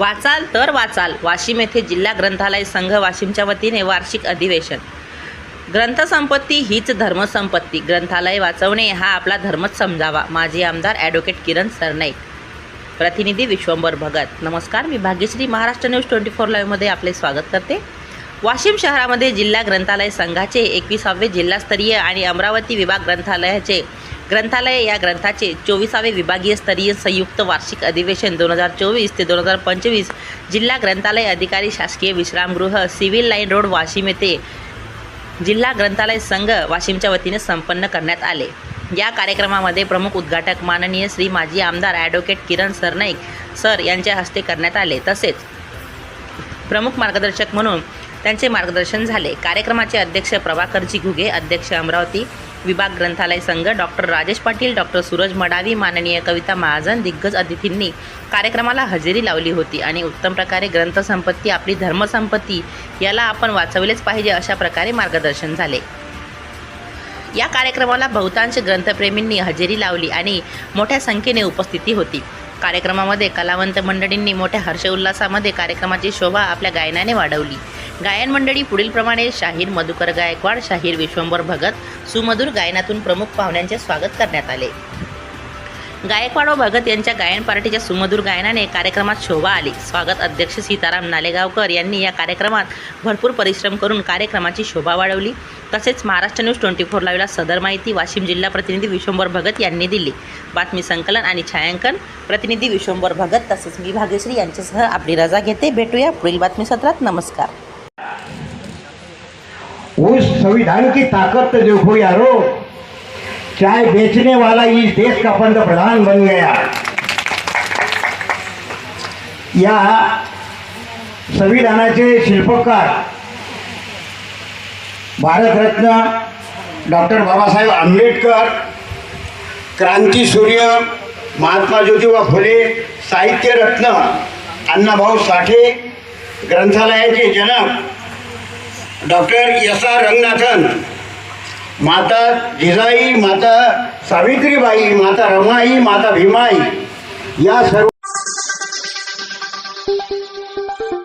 वाचाल तर वाचाल. वाशिम येथे जिल्हा ग्रंथालय संघ वाशिमच्या वतीने वार्षिक अधिवेशन. ग्रंथसंपत्ती हीच धर्मसंपत्ती. ग्रंथालय वाचवणे हा आपला धर्मच समजावा. माजी आमदार ॲडव्होकेट किरण सरनाईक. प्रतिनिधी विश्वंभर भगत. नमस्कार मी Bhagyashree. Maharashtra news twenty four लाईव्हमध्ये आपले स्वागत करते. वाशिम शहरामध्ये जिल्हा ग्रंथालय संघाचे एकविसावे जिल्हास्तरीय आणि अमरावती विभाग ग्रंथालयाचे ग्रंथालय या ग्रंथाचे चोवीसावे विभागीय स्तरीय संयुक्त वार्षिक अधिवेशन दोन हजार चोवीस ते दोन हजार पंचवीस जिल्हा ग्रंथालय अधिकारी शासकीय विश्रामगृह सिव्हिल लाईन रोड वाशिम येथे जिल्हा ग्रंथालय संघ वाशिमच्या वतीने संपन्न करण्यात आले. या कार्यक्रमामध्ये प्रमुख उद्घाटक माननीय श्री माजी आमदार ॲडव्होकेट किरण सरनाईक सर यांच्या हस्ते करण्यात आले. तसेच प्रमुख मार्गदर्शक म्हणून त्यांचे मार्गदर्शन झाले. कार्यक्रमाचे अध्यक्ष प्रभाकरजी घुगे अध्यक्ष अमरावती विभाग ग्रंथालय संघ डॉक्टर राजेश पाटील डॉक्टर सूरज मडावी माननीय कविता महाजन दिग्गज अतिथींनी कार्यक्रमाला हजेरी लावली होती आणि उत्तम प्रकारे ग्रंथसंपत्ती आपली धर्मसंपत्ती याला आपण वाचवलेच पाहिजे अशा प्रकारे मार्गदर्शन झाले. या कार्यक्रमाला बहुतांश ग्रंथप्रेमींनी हजेरी लावली आणि मोठ्या संख्येने उपस्थिती होती. कार्यक्रमामध्ये कलावंत मंडळींनी मोठ्या हर्षोल्लासामध्ये कार्यक्रमाची शोभा आपल्या गायनाने वाढवली. गायन मंडळी पुढीलप्रमाणे शाहीर मधुकर गायकवाड शाहीर विश्वंभर भगत सुमधुर गायनातून प्रमुख पाहुण्यांचे स्वागत करण्यात आले. गायकवाड व भगत यांच्या गायन पार्टीच्या सुमधुर गायनाने कार्यक्रमात शोभा आली. स्वागत अध्यक्ष सीताराम नालेगावकर यांनी या कार्यक्रमात भरपूर परिश्रम करून कार्यक्रमाची शोभा वाढवली. तसेच महाराष्ट्र न्यूज ट्वेंटी फोर लाईव्हला सदर माहिती वाशिम जिल्हा प्रतिनिधी विश्वंभर भगत यांनी दिली. बातमी संकलन आणि छायांकन प्रतिनिधी विश्वंभर भगत तसेच मी भाग्यश्री यांच्यासह आपली रजा घेते. भेटूया पुढील बातमी सत्रात. नमस्कार. संविधान की ताकत तो देखो यारो। चाय बेचने वाला इस देश का पंतप्रधान बन गया। या संविधानाचे शिल्पकार भारतरत्न डॉक्टर बाबासाहेब आंबेडकर क्रांतीसूर्य महात्मा ज्योतिबा फुले साहित्यरत्न अण्णाभाऊ साठे ग्रंथालयाचे जनक डॉक्टर एस आर रंगनाथन माता जिजाई माता सावित्रीबाई माता रमाई माता भीमाई या सर्व